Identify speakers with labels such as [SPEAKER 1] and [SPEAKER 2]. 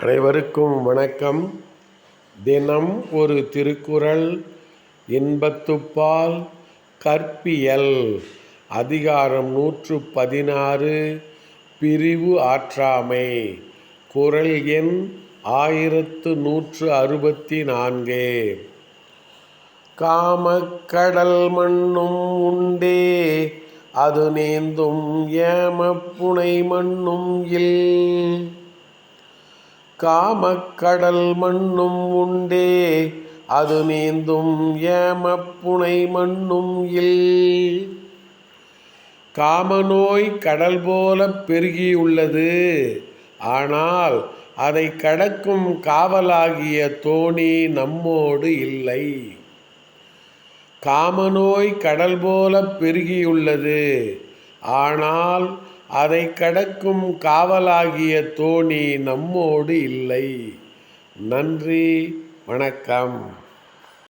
[SPEAKER 1] அனைவருக்கும் வணக்கம். தினம் ஒரு திருக்குறள் இன்பத்துப்பால் கற்பியல் அதிகாரம் நூற்று பதினாறு பிரிவு ஆற்றாமை குறள் எண் ஆயிரத்து நூற்று அறுபத்தி நான்கு. காமக்கடல் மண்ணும் உண்டே அது நேந்தும் ஏமப்புனை மண்ணும் இல். காமக்கடல் மண்ணும் உண்டே அது நீந்தும் ஏமப்புனை மண்ணும் இல். காமநோய் கடல் போல பெருகியுள்ளது ஆனால் அதை கடக்கும் காவலாகிய தோணி நம்மோடு இல்லை. காமநோய் கடல் போல பெருகியுள்ளது ஆனால் அதை கடக்கும் காவலாகிய தோணி நம்மோடு இல்லை. நன்றி வணக்கம்.